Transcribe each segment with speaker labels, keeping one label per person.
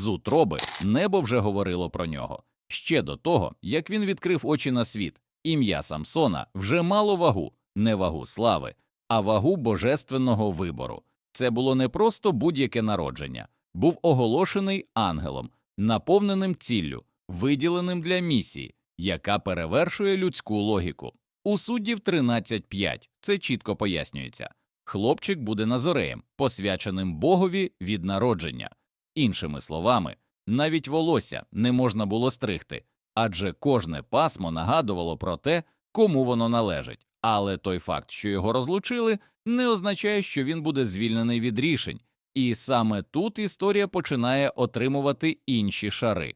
Speaker 1: З утроби небо вже говорило про нього. Ще до того, як він відкрив очі на світ, ім'я Самсона вже мало вагу, не вагу слави, а вагу божественного вибору. Це було не просто будь-яке народження, був оголошений ангелом, наповненим ціллю, виділеним для місії, яка перевершує людську логіку. У суддів 13.5 це чітко пояснюється. Хлопчик буде назореєм, посвяченим Богові від народження. Іншими словами, навіть волосся не можна було стригти, адже кожне пасмо нагадувало про те, кому воно належить. Але той факт, що його розлучили, не означає, що він буде звільнений від рішень, і саме тут історія починає отримувати інші шари.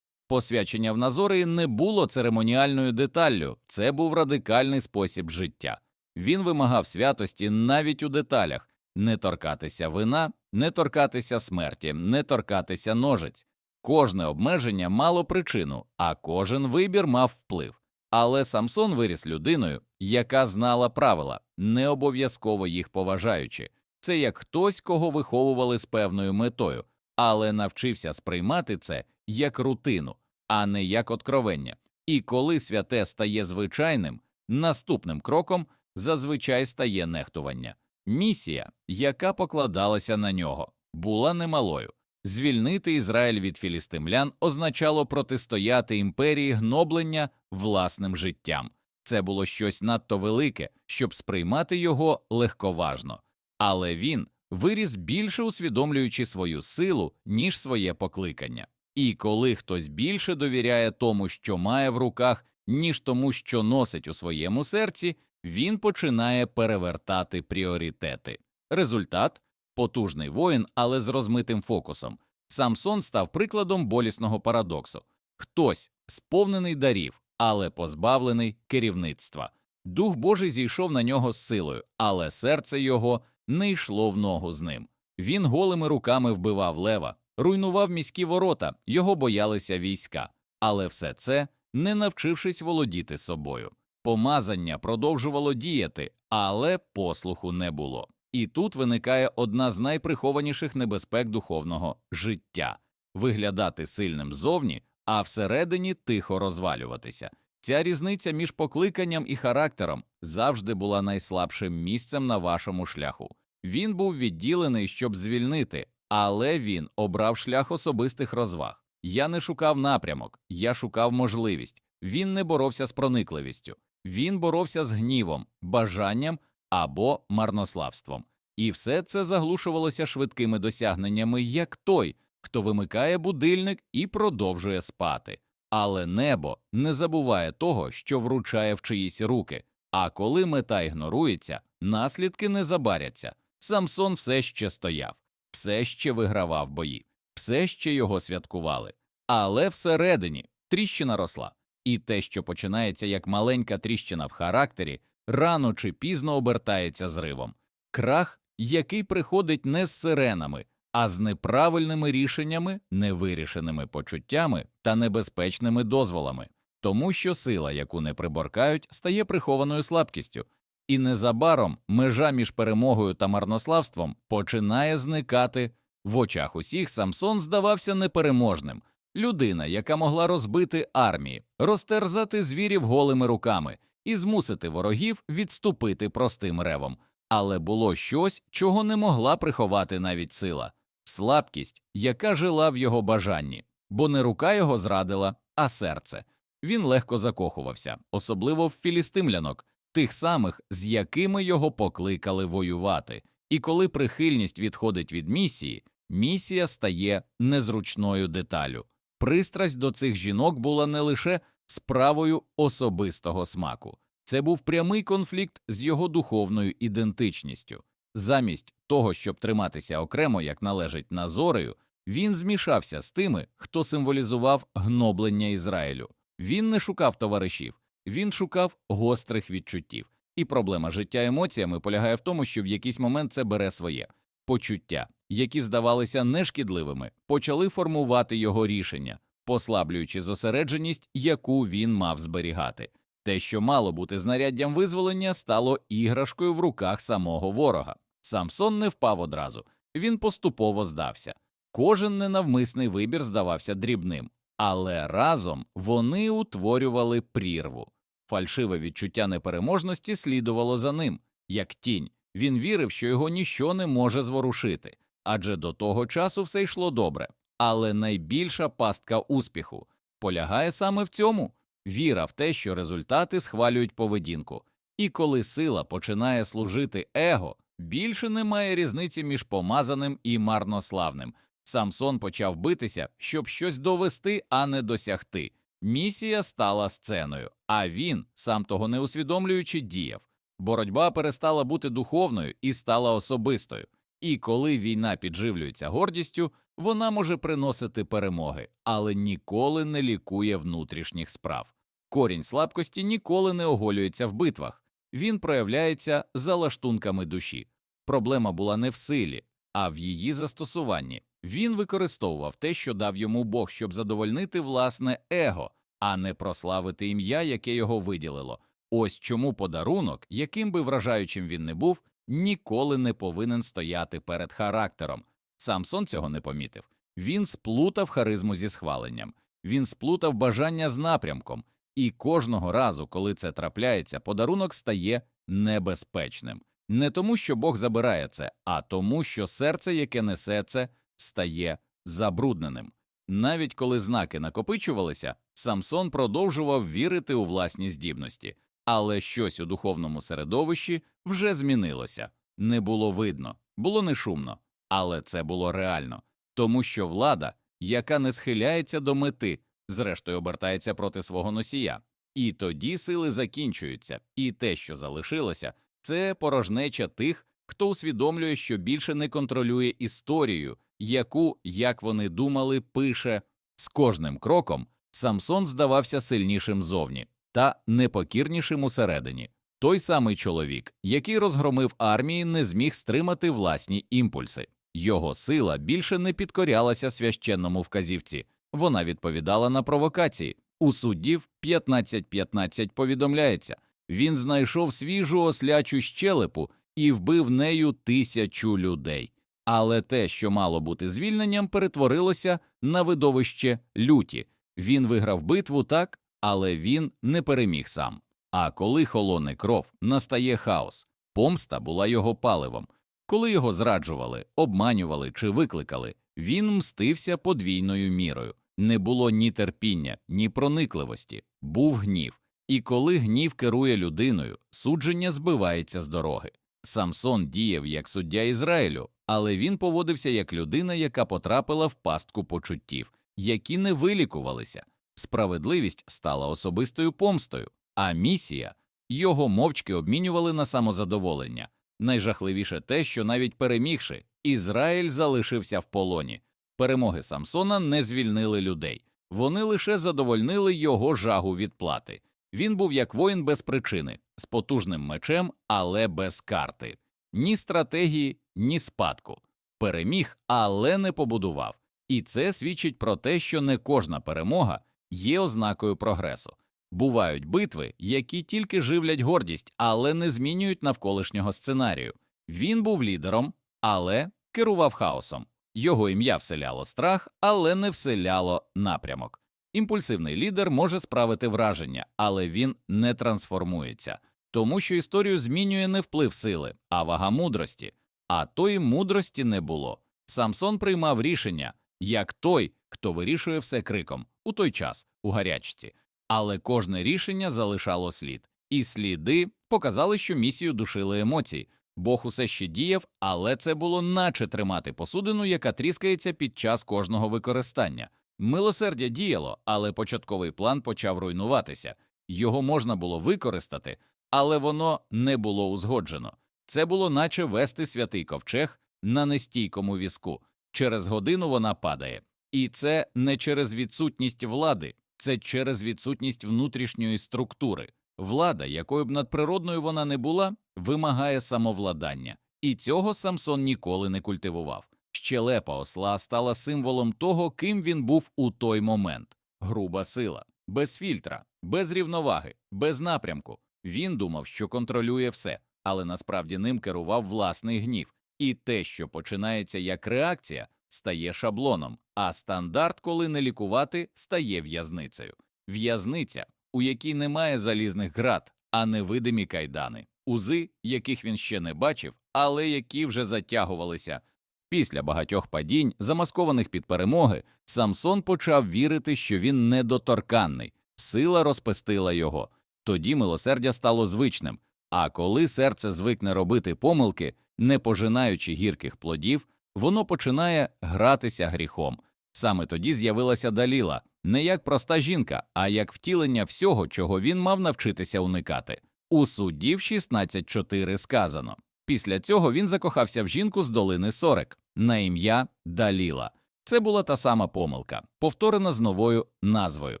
Speaker 1: Посвячення в Назорії не було церемоніальною деталлю, це був радикальний спосіб життя. Він вимагав святості навіть у деталях не торкатися вина, не торкатися смерті, не торкатися ножиць. Кожне обмеження мало причину, а кожен вибір мав вплив. Але Самсон виріс людиною, яка знала правила, не обов'язково їх поважаючи. Це як хтось, кого виховували з певною метою, але навчився сприймати це як рутину, а не як откровення. І коли святе стає звичайним, наступним кроком зазвичай стає нехтування. Місія, яка покладалася на нього, була немалою. Звільнити Ізраїль від філістимлян означало протистояти імперії гноблення власним життям. Це було щось надто велике, щоб сприймати його легковажно. Але він виріс більше усвідомлюючи свою силу, ніж своє покликання. І коли хтось більше довіряє тому, що має в руках, ніж тому, що носить у своєму серці, він починає перевертати пріоритети. Результат потужний воїн, але з розмитим фокусом. Самсон став прикладом болісного парадоксу хтось сповнений дарів, але позбавлений керівництва. Дух Божий зійшов на нього з силою, але серце його не йшло в ногу з ним. Він голими руками вбивав лева, руйнував міські ворота, його боялися війська, але все це не навчившись володіти собою. Помазання продовжувало діяти, але послуху не було. І тут виникає одна з найприхованіших небезпек духовного життя виглядати сильним зовні, а всередині тихо розвалюватися. Ця різниця між покликанням і характером завжди була найслабшим місцем на вашому шляху. Він був відділений, щоб звільнити, але він обрав шлях особистих розваг. Я не шукав напрямок, я шукав можливість. Він не боровся з проникливістю, він боровся з гнівом, бажанням або марнославством. І все це заглушувалося швидкими досягненнями, як той, хто вимикає будильник і продовжує спати. Але небо не забуває того, що вручає в чиїсь руки. А коли мета ігнорується, наслідки не забаряться. Самсон все ще стояв, все ще вигравав бої, все ще його святкували. Але всередині тріщина росла, і те, що починається як маленька тріщина в характері, рано чи пізно обертається зривом. Крах, який приходить не з сиренами, а з неправильними рішеннями, невирішеними почуттями та небезпечними дозволами, тому що сила, яку не приборкають, стає прихованою слабкістю, і незабаром межа між перемогою та марнославством починає зникати в очах усіх. Самсон здавався непереможним. Людина, яка могла розбити армії, розтерзати звірів голими руками і змусити ворогів відступити простим ревом. Але було щось, чого не могла приховати навіть сила слабкість, яка жила в його бажанні, бо не рука його зрадила, а серце. Він легко закохувався, особливо в філістимлянок, тих самих, з якими його покликали воювати. І коли прихильність відходить від місії, місія стає незручною деталю. Пристрасть до цих жінок була не лише справою особистого смаку, це був прямий конфлікт з його духовною ідентичністю. Замість того, щоб триматися окремо, як належить Назорею, він змішався з тими, хто символізував гноблення Ізраїлю. Він не шукав товаришів, він шукав гострих відчуттів. І проблема життя емоціями полягає в тому, що в якийсь момент це бере своє почуття, які здавалися нешкідливими, почали формувати його рішення, послаблюючи зосередженість, яку він мав зберігати. Те, що мало бути знаряддям визволення, стало іграшкою в руках самого ворога. Самсон не впав одразу, він поступово здався. Кожен ненавмисний вибір здавався дрібним, але разом вони утворювали прірву. Фальшиве відчуття непереможності слідувало за ним, як тінь. Він вірив, що його ніщо не може зворушити, адже до того часу все йшло добре. Але найбільша пастка успіху полягає саме в цьому віра в те, що результати схвалюють поведінку. І коли сила починає служити его, більше немає різниці між помазаним і марнославним. Самсон почав битися, щоб щось довести, а не досягти. Місія стала сценою, а він, сам того не усвідомлюючи, діяв. Боротьба перестала бути духовною і стала особистою. І коли війна підживлюється гордістю, вона може приносити перемоги, але ніколи не лікує внутрішніх справ. Корінь слабкості ніколи не оголюється в битвах, він проявляється за лаштунками душі. Проблема була не в силі, а в її застосуванні. Він використовував те, що дав йому Бог, щоб задовольнити власне его, а не прославити ім'я, яке його виділило. Ось чому подарунок, яким би вражаючим він не був, ніколи не повинен стояти перед характером. Самсон цього не помітив. Він сплутав харизму зі схваленням, він сплутав бажання з напрямком, і кожного разу, коли це трапляється, подарунок стає небезпечним. Не тому, що Бог забирає це, а тому, що серце, яке несе це, стає забрудненим. Навіть коли знаки накопичувалися, Самсон продовжував вірити у власні здібності, але щось у духовному середовищі вже змінилося. Не було видно, було не шумно, але це було реально, тому що влада, яка не схиляється до мети, зрештою обертається проти свого носія. І тоді сили закінчуються, і те, що залишилося, це порожнеча тих, хто усвідомлює, що більше не контролює історію, яку, як вони думали, пише з кожним кроком. Самсон здавався сильнішим зовні та непокірнішим усередині. Той самий чоловік, який розгромив армії, не зміг стримати власні імпульси. Його сила більше не підкорялася священному вказівці, вона відповідала на провокації. У суддів 15.15 повідомляється він знайшов свіжу ослячу щелепу і вбив нею тисячу людей. Але те, що мало бути звільненням, перетворилося на видовище люті. Він виграв битву так, але він не переміг сам. А коли холоне кров, настає хаос. Помста була його паливом. Коли його зраджували, обманювали чи викликали, він мстився подвійною мірою. Не було ні терпіння, ні проникливості, був гнів. І коли гнів керує людиною, судження збивається з дороги. Самсон діяв як суддя Ізраїлю, але він поводився як людина, яка потрапила в пастку почуттів, які не вилікувалися. Справедливість стала особистою помстою, а місія його мовчки обмінювали на самозадоволення. Найжахливіше те, що навіть перемігши, Ізраїль залишився в полоні. Перемоги Самсона не звільнили людей, вони лише задовольнили його жагу відплати. Він був як воїн без причини, з потужним мечем, але без карти, ні стратегії, ні спадку. Переміг, але не побудував. І це свідчить про те, що не кожна перемога є ознакою прогресу. Бувають битви, які тільки живлять гордість, але не змінюють навколишнього сценарію. Він був лідером, але керував хаосом. Його ім'я вселяло страх, але не вселяло напрямок. Імпульсивний лідер може справити враження, але він не трансформується, тому що історію змінює не вплив сили, а вага мудрості. А тої мудрості не було. Самсон приймав рішення як той, хто вирішує все криком у той час, у гарячці. Але кожне рішення залишало слід, і сліди показали, що місію душили емоції. Бог усе ще діяв, але це було наче тримати посудину, яка тріскається під час кожного використання. Милосердя діяло, але початковий план почав руйнуватися. Його можна було використати, але воно не було узгоджено. Це було наче вести святий ковчег на нестійкому візку. Через годину вона падає. І це не через відсутність влади, це через відсутність внутрішньої структури. Влада, якою б надприродною вона не була, вимагає самовладання, і цього Самсон ніколи не культивував. Щелепа осла стала символом того, ким він був у той момент груба сила, без фільтра, без рівноваги, без напрямку. Він думав, що контролює все, але насправді ним керував власний гнів, і те, що починається як реакція, стає шаблоном, а стандарт, коли не лікувати, стає в'язницею. В'язниця, у якій немає залізних град, а невидимі кайдани, узи, яких він ще не бачив, але які вже затягувалися. Після багатьох падінь, замаскованих під перемоги, Самсон почав вірити, що він недоторканний, сила розпестила його. Тоді милосердя стало звичним. А коли серце звикне робити помилки, не пожинаючи гірких плодів, воно починає гратися гріхом. Саме тоді з'явилася Даліла не як проста жінка, а як втілення всього, чого він мав навчитися уникати. У суддів 16.4 сказано. Після цього він закохався в жінку з долини Сорек на ім'я Даліла. Це була та сама помилка, повторена з новою назвою.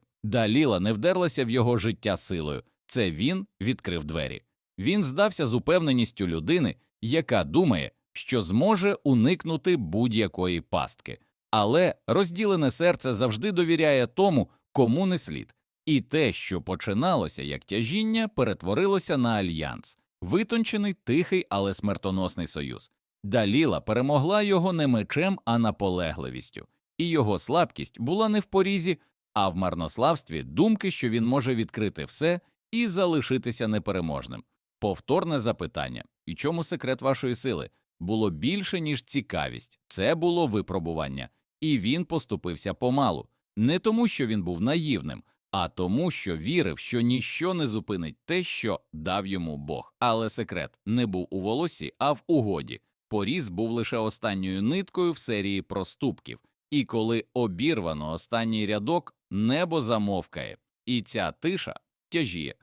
Speaker 1: Даліла не вдерлася в його життя силою. Це він відкрив двері. Він здався з упевненістю людини, яка думає, що зможе уникнути будь-якої пастки. Але розділене серце завжди довіряє тому, кому не слід. І те, що починалося як тяжіння, перетворилося на альянс, витончений, тихий, але смертоносний союз. Даліла перемогла його не мечем, а наполегливістю, і його слабкість була не в порізі, а в марнославстві думки, що він може відкрити все і залишитися непереможним. Повторне запитання і чому секрет вашої сили було більше, ніж цікавість, це було випробування, і він поступився помалу, не тому, що він був наївним, а тому, що вірив, що ніщо не зупинить те, що дав йому Бог. Але секрет не був у волосі, а в угоді. Поріз був лише останньою ниткою в серії проступків, і коли обірвано останній рядок, небо замовкає, і ця тиша тяжіє.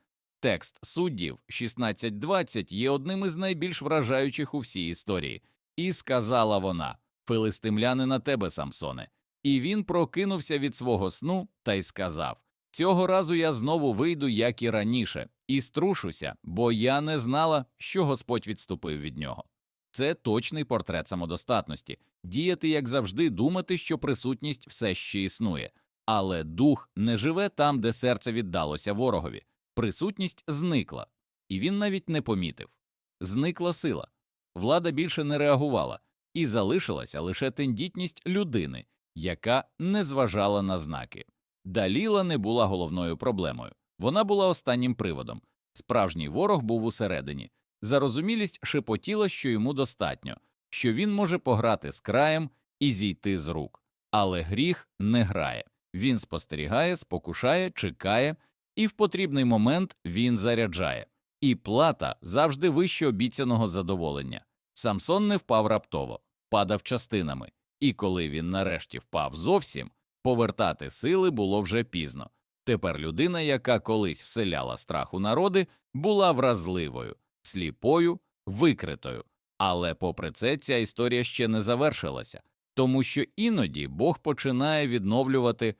Speaker 1: Текст суддів 16.20 є одним із найбільш вражаючих у всій історії, і сказала вона Филистимляни на тебе, Самсоне. І він прокинувся від свого сну та й сказав Цього разу я знову вийду, як і раніше, і струшуся, бо я не знала, що Господь відступив від нього. Це точний портрет самодостатності діяти, як завжди, думати, що присутність все ще існує, але дух не живе там, де серце віддалося ворогові. Присутність зникла, і він навіть не помітив. Зникла сила. Влада більше не реагувала, і залишилася лише тендітність людини, яка не зважала на знаки. Даліла не була головною проблемою, вона була останнім приводом. Справжній ворог був усередині. Зарозумілість шепотіла, що йому достатньо, що він може пограти з краєм і зійти з рук. Але гріх не грає. Він спостерігає, спокушає, чекає, і в потрібний момент він заряджає. І плата завжди вище обіцяного задоволення. Самсон не впав раптово, падав частинами, і коли він нарешті впав зовсім, повертати сили було вже пізно. Тепер людина, яка колись вселяла страх у народи, була вразливою, сліпою, викритою. Але, попри це, ця історія ще не завершилася, тому що іноді Бог починає відновлювати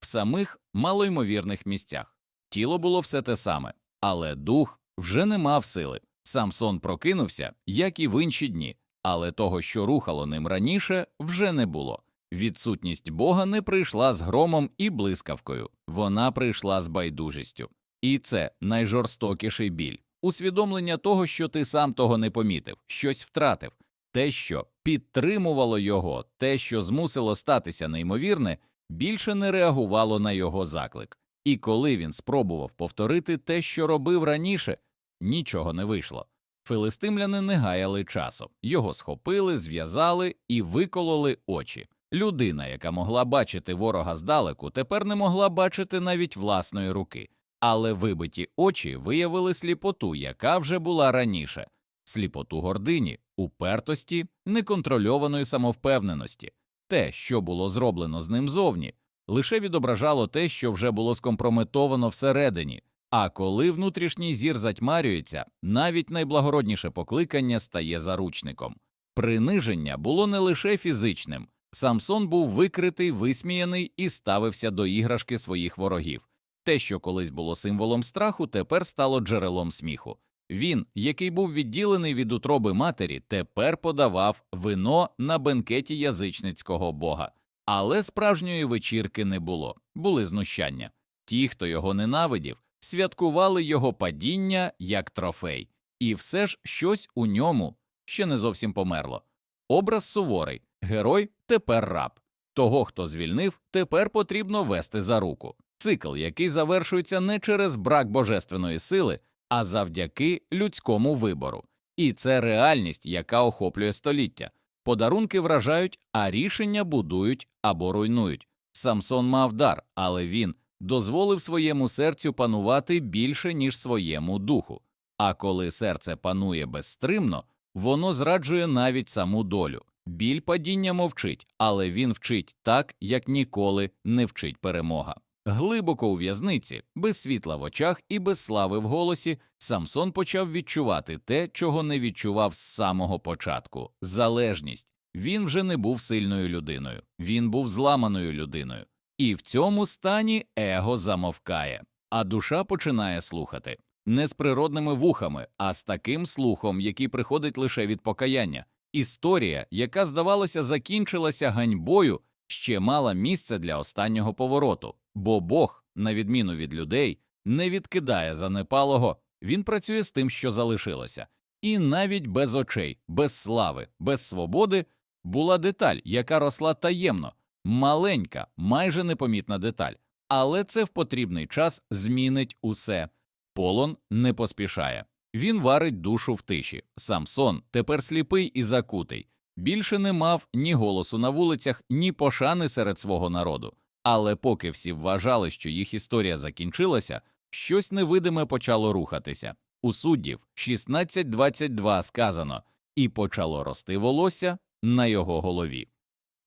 Speaker 1: в самих малоймовірних місцях. Тіло було все те саме, але дух вже не мав сили. Самсон прокинувся, як і в інші дні, але того, що рухало ним раніше, вже не було. Відсутність Бога не прийшла з громом і блискавкою, вона прийшла з байдужістю. І це найжорстокіший біль усвідомлення того, що ти сам того не помітив, щось втратив, те, що підтримувало його, те, що змусило статися неймовірне, більше не реагувало на його заклик. І коли він спробував повторити те, що робив раніше, нічого не вийшло. Филистимляни не гаяли часу, його схопили, зв'язали і викололи очі. Людина, яка могла бачити ворога здалеку, тепер не могла бачити навіть власної руки, але вибиті очі виявили сліпоту, яка вже була раніше, сліпоту гордині, упертості, неконтрольованої самовпевненості. Те, що було зроблено з ним зовні, лише відображало те, що вже було скомпрометовано всередині. А коли внутрішній зір затьмарюється, навіть найблагородніше покликання стає заручником. Приниження було не лише фізичним. Самсон був викритий, висміяний і ставився до іграшки своїх ворогів. Те, що колись було символом страху, тепер стало джерелом сміху. Він, який був відділений від утроби матері, тепер подавав вино на бенкеті язичницького бога. Але справжньої вечірки не було, були знущання. Ті, хто його ненавидів, святкували його падіння як трофей, і все ж щось у ньому ще не зовсім померло. Образ суворий, Герой тепер раб. Того, хто звільнив, тепер потрібно вести за руку. Цикл, який завершується не через брак божественної сили, а завдяки людському вибору. І це реальність, яка охоплює століття. Подарунки вражають, а рішення будують або руйнують. Самсон мав дар, але він дозволив своєму серцю панувати більше, ніж своєму духу. А коли серце панує безстримно, воно зраджує навіть саму долю. Біль падіння мовчить, але він вчить так, як ніколи не вчить перемога. Глибоко у в'язниці, без світла в очах і без слави в голосі, Самсон почав відчувати те, чого не відчував з самого початку залежність. Він вже не був сильною людиною, він був зламаною людиною. І в цьому стані его замовкає, а душа починає слухати не з природними вухами, а з таким слухом, який приходить лише від покаяння. Історія, яка, здавалося, закінчилася ганьбою, ще мала місце для останнього повороту, бо Бог, на відміну від людей, не відкидає занепалого, він працює з тим, що залишилося, і навіть без очей, без слави, без свободи була деталь, яка росла таємно, маленька, майже непомітна деталь, але це в потрібний час змінить усе. Полон не поспішає. Він варить душу в тиші. Самсон тепер сліпий і закутий. Більше не мав ні голосу на вулицях, ні пошани серед свого народу. Але поки всі вважали, що їх історія закінчилася, щось невидиме почало рухатися. У суддів 16.22 сказано і почало рости волосся на його голові.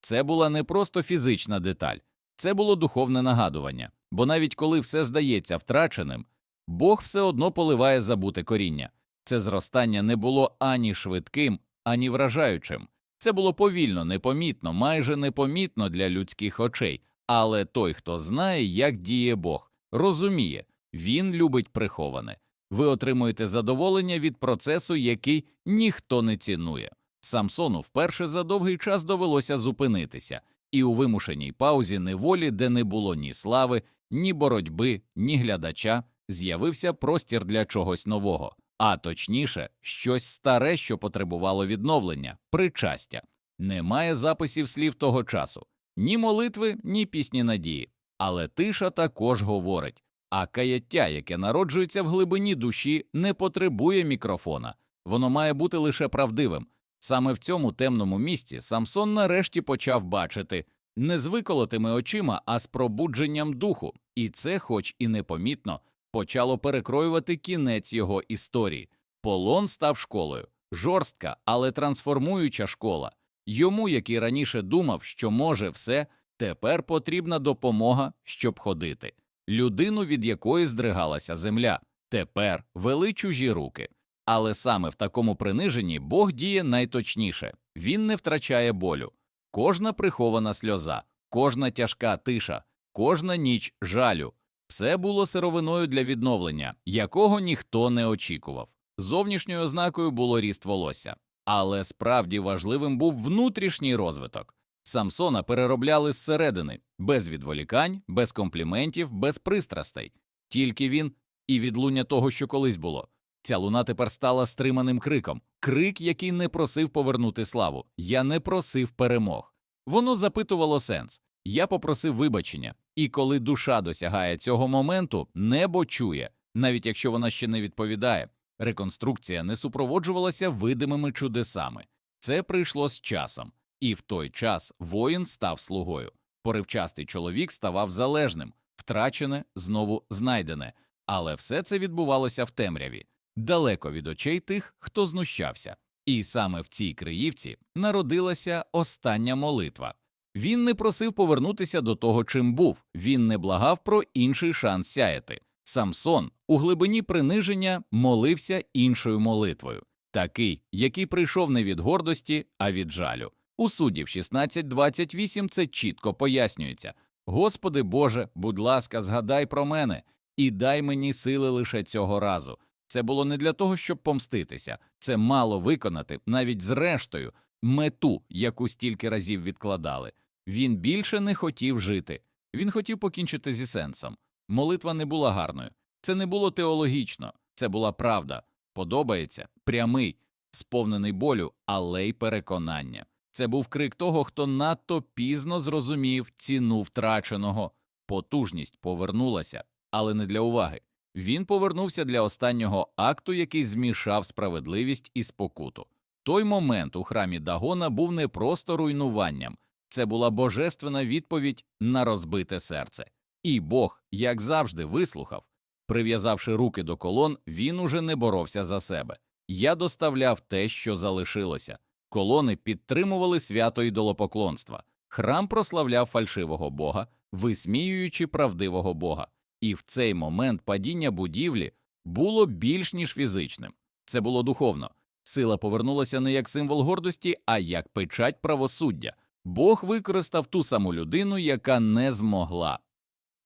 Speaker 1: Це була не просто фізична деталь, це було духовне нагадування, бо навіть коли все здається втраченим, Бог все одно поливає забуте коріння. Це зростання не було ані швидким, ані вражаючим. Це було повільно, непомітно, майже непомітно для людських очей, але той, хто знає, як діє Бог, розуміє, він любить приховане. Ви отримуєте задоволення від процесу, який ніхто не цінує. Самсону вперше за довгий час довелося зупинитися, і у вимушеній паузі неволі, де не було ні слави, ні боротьби, ні глядача, з'явився простір для чогось нового, а точніше, щось старе, що потребувало відновлення, причастя. Немає записів слів того часу, ні молитви, ні пісні надії, але тиша також говорить. А каяття, яке народжується в глибині душі, не потребує мікрофона, воно має бути лише правдивим. Саме в цьому темному місці Самсон нарешті почав бачити не з виколотими очима, а з пробудженням духу, і це, хоч і непомітно, почало перекроювати кінець його історії. Полон став школою, жорстка, але трансформуюча школа. Йому, який раніше думав, що може все, тепер потрібна допомога, щоб ходити. Людину, від якої здригалася земля, тепер вели чужі руки. Але саме в такому приниженні Бог діє найточніше він не втрачає болю. Кожна прихована сльоза, кожна тяжка тиша, кожна ніч жалю все було сировиною для відновлення, якого ніхто не очікував. Зовнішньою ознакою було ріст волосся, але справді важливим був внутрішній розвиток. Самсона переробляли зсередини, без відволікань, без компліментів, без пристрастей. Тільки він і відлуння того, що колись було. Ця луна тепер стала стриманим криком, крик, який не просив повернути славу. Я не просив перемог. Воно запитувало сенс. Я попросив вибачення, і коли душа досягає цього моменту, небо чує, навіть якщо вона ще не відповідає. Реконструкція не супроводжувалася видимими чудесами. Це прийшло з часом, і в той час воїн став слугою. Поривчастий чоловік ставав залежним, втрачене, знову знайдене, але все це відбувалося в темряві, далеко від очей тих, хто знущався. І саме в цій Криївці народилася остання молитва. Він не просив повернутися до того, чим був, він не благав про інший шанс сяяти. Самсон у глибині приниження молився іншою молитвою, такий, який прийшов не від гордості, а від жалю. У суддів 16.28 це чітко пояснюється Господи Боже, будь ласка, згадай про мене і дай мені сили лише цього разу. Це було не для того, щоб помститися, це мало виконати, навіть зрештою, мету, яку стільки разів відкладали. Він більше не хотів жити, він хотів покінчити зі сенсом. Молитва не була гарною, це не було теологічно, це була правда, подобається, прямий, сповнений болю, але й переконання. Це був крик того, хто надто пізно зрозумів ціну втраченого. Потужність повернулася, але не для уваги. Він повернувся для останнього акту, який змішав справедливість і спокуту. Той момент у храмі Дагона був не просто руйнуванням, це була божественна відповідь на розбите серце. І Бог, як завжди, вислухав. Прив'язавши руки до колон, він уже не боровся за себе. Я доставляв те, що залишилося. Колони підтримували свято ідолопоклонства. Храм прославляв фальшивого бога, висміюючи правдивого бога. І в цей момент падіння будівлі було більш ніж фізичним. Це було духовно. Сила повернулася не як символ гордості, а як печать правосуддя. Бог використав ту саму людину, яка не змогла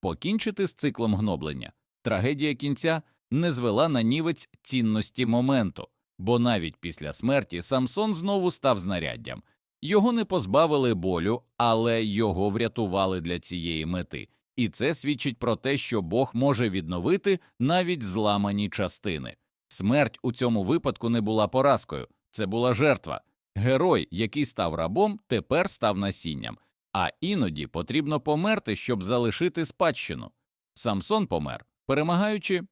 Speaker 1: покінчити з циклом гноблення. Трагедія кінця не звела на нівець цінності моменту, бо навіть після смерті Самсон знову став знаряддям. Його не позбавили болю, але його врятували для цієї мети. І це свідчить про те, що Бог може відновити навіть зламані частини. Смерть у цьому випадку не була поразкою, це була жертва. Герой, який став рабом, тепер став насінням, а іноді потрібно померти, щоб залишити спадщину. Самсон помер, перемагаючи,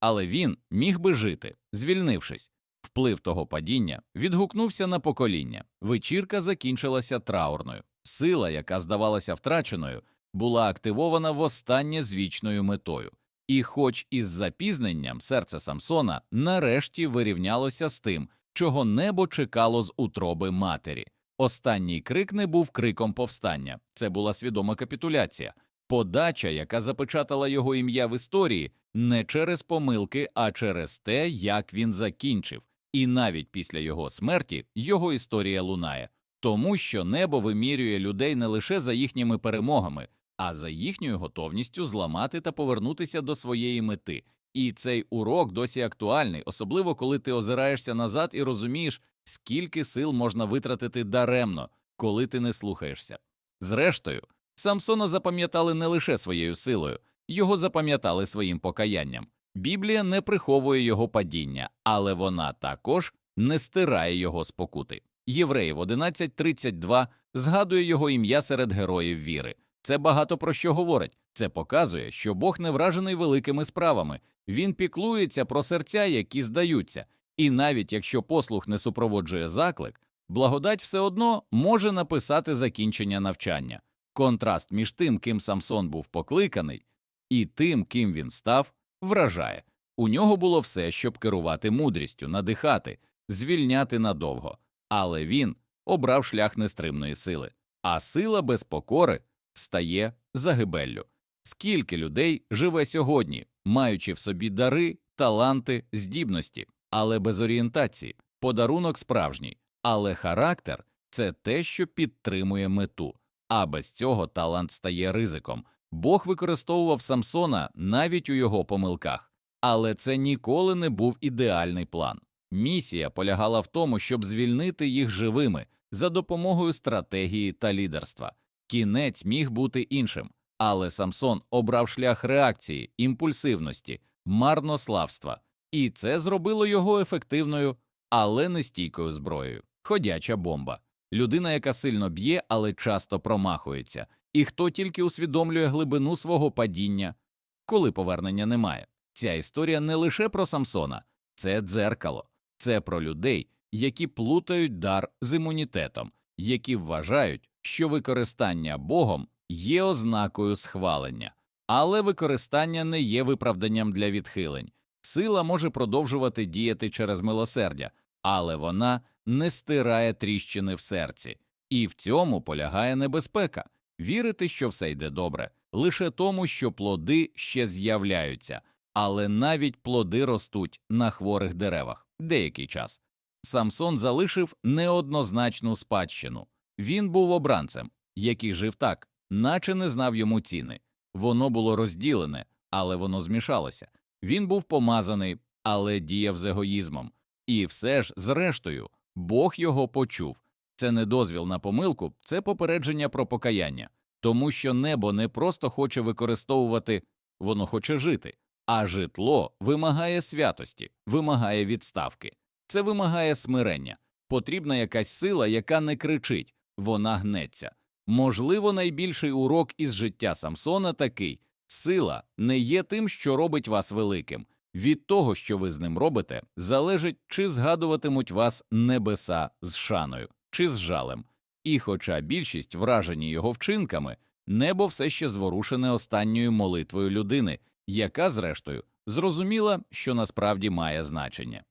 Speaker 1: але він міг би жити, звільнившись. Вплив того падіння відгукнувся на покоління. Вечірка закінчилася траурною. Сила, яка здавалася втраченою, була активована востаннє з вічною метою. І, хоч із запізненням серце Самсона нарешті вирівнялося з тим, чого небо чекало з утроби матері. Останній крик не був криком повстання, це була свідома капітуляція, подача, яка запечатала його ім'я в історії не через помилки, а через те, як він закінчив. І навіть після його смерті його історія лунає, тому що небо вимірює людей не лише за їхніми перемогами, а за їхньою готовністю зламати та повернутися до своєї мети. І цей урок досі актуальний, особливо коли ти озираєшся назад і розумієш, скільки сил можна витратити даремно, коли ти не слухаєшся. Зрештою, Самсона запам'ятали не лише своєю силою, його запам'ятали своїм покаянням. Біблія не приховує його падіння, але вона також не стирає його спокути. Євреїв 11.32 згадує його ім'я серед героїв віри. Це багато про що говорить. Це показує, що Бог не вражений великими справами, він піклується про серця, які здаються, і навіть якщо послух не супроводжує заклик, благодать все одно може написати закінчення навчання. Контраст між тим, ким Самсон був покликаний, і тим, ким він став, вражає. У нього було все, щоб керувати мудрістю, надихати, звільняти надовго, але він обрав шлях нестримної сили, а сила без покори стає загибеллю. Скільки людей живе сьогодні, маючи в собі дари, таланти, здібності, але без орієнтації, подарунок справжній, але характер це те, що підтримує мету, а без цього талант стає ризиком. Бог використовував Самсона навіть у його помилках, але це ніколи не був ідеальний план. Місія полягала в тому, щоб звільнити їх живими за допомогою стратегії та лідерства. Кінець міг бути іншим, але Самсон обрав шлях реакції, імпульсивності, марнославства, і це зробило його ефективною, але нестійкою зброєю. Ходяча бомба, людина, яка сильно б'є, але часто промахується, і хто тільки усвідомлює глибину свого падіння, коли повернення немає. Ця історія не лише про Самсона, це дзеркало, це про людей, які плутають дар з імунітетом, які вважають, що використання Богом є ознакою схвалення, але використання не є виправданням для відхилень. Сила може продовжувати діяти через милосердя, але вона не стирає тріщини в серці, і в цьому полягає небезпека вірити, що все йде добре, лише тому, що плоди ще з'являються, але навіть плоди ростуть на хворих деревах деякий час. Самсон залишив неоднозначну спадщину. Він був обранцем, який жив так, наче не знав йому ціни. Воно було розділене, але воно змішалося. Він був помазаний, але діяв з егоїзмом. І все ж, зрештою, Бог його почув. Це не дозвіл на помилку, це попередження про покаяння, тому що небо не просто хоче використовувати, воно хоче жити, а житло вимагає святості, вимагає відставки. Це вимагає смирення. Потрібна якась сила, яка не кричить, вона гнеться. Можливо, найбільший урок із життя Самсона такий сила не є тим, що робить вас великим. Від того, що ви з ним робите, залежить, чи згадуватимуть вас небеса з шаною, чи з жалем. І, хоча більшість вражені його вчинками, небо все ще зворушене останньою молитвою людини, яка, зрештою, зрозуміла, що насправді має значення.